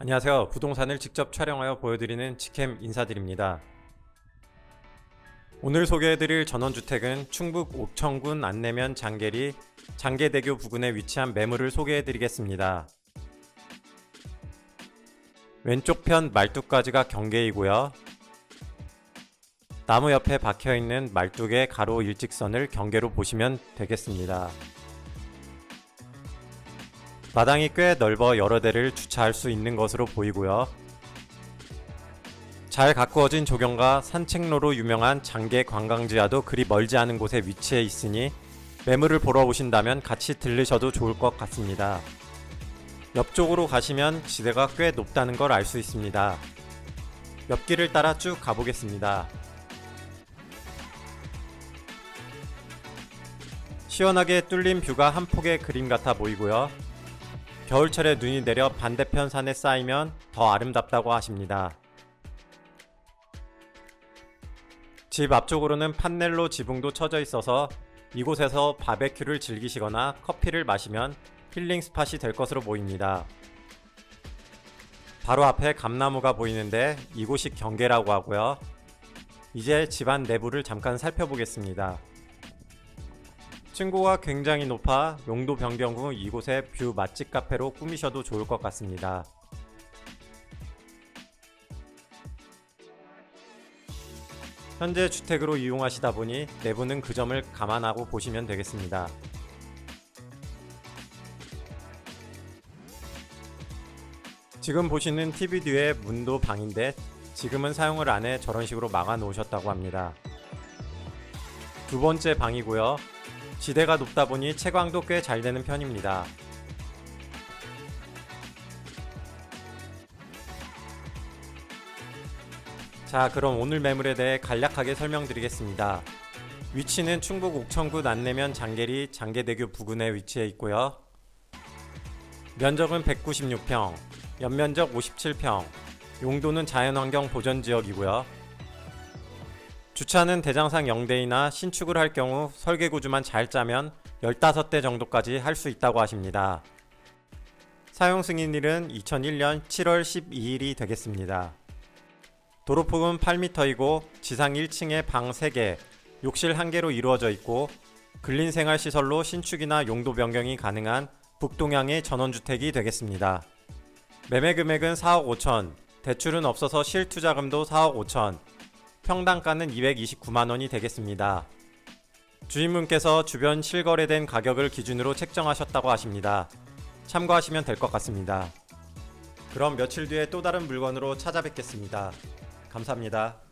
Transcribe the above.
안녕하세요. 부동산을 직접 촬영하여 보여드리는 직캠 인사드립니다. 오늘 소개해드릴 전원주택은 충북 옥천군 안내면 장계리 장계대교 부근에 위치한 매물을 소개해드리겠습니다. 왼쪽 편 말뚝까지가 경계이고요. 나무 옆에 박혀있는 말뚝의 가로 일직선을 경계로 보시면 되겠습니다. 마당이 꽤 넓어 여러 대를 주차할 수 있는 것으로 보이고요. 잘 가꾸어진 조경과 산책로로 유명한 장계 관광지와도 그리 멀지 않은 곳에 위치해 있으니 매물을 보러 오신다면 같이 들르셔도 좋을 것 같습니다. 옆쪽으로 가시면 지대가 꽤 높다는 걸 알 수 있습니다. 옆길을 따라 쭉 가보겠습니다. 시원하게 뚫린 뷰가 한 폭의 그림 같아 보이고요. 겨울철에 눈이 내려 반대편 산에 쌓이면 더 아름답다고 하십니다. 집 앞쪽으로는 판넬로 지붕도 쳐져 있어서 이곳에서 바베큐를 즐기시거나 커피를 마시면 힐링 스팟이 될 것으로 보입니다. 바로 앞에 감나무가 보이는데 이곳이 경계라고 하고요. 이제 집안 내부를 잠깐 살펴보겠습니다. 층고가 굉장히 높아 용도 변경 후 이곳에 뷰 맛집 카페로 꾸미셔도 좋을 것 같습니다. 현재 주택으로 이용하시다 보니 내부는 그 점을 감안하고 보시면 되겠습니다. 지금 보시는 TV 뒤에 문도 방인데 지금은 사용을 안 해 저런 식으로 막아 놓으셨다고 합니다. 두 번째 방이고요. 지대가 높다 보니 채광도 꽤 잘 되는 편입니다. 자, 그럼 오늘 매물에 대해 간략하게 설명드리겠습니다. 위치는 충북 옥천군 안내면 장계리 장계대교 부근에 위치해 있고요. 면적은 196평, 연면적 57평, 용도는 자연환경 보전지역이고요. 주차는 대장상 0대이나 신축을 할 경우 설계 구조만 잘 짜면 15대 정도까지 할 수 있다고 하십니다. 사용 승인일은 2001년 7월 12일이 되겠습니다. 도로폭은 8m이고 지상 1층에 방 3개, 욕실 1개로 이루어져 있고 근린생활시설로 신축이나 용도 변경이 가능한 북동향의 전원주택이 되겠습니다. 매매 금액은 4억 5천, 대출은 없어서 실투자금도 4억 5천, 평당가는 229만 원이 되겠습니다. 주인분께서 주변 실거래된 가격을 기준으로 책정하셨다고 하십니다. 참고하시면 될 것 같습니다. 그럼 며칠 뒤에 또 다른 물건으로 찾아뵙겠습니다. 감사합니다.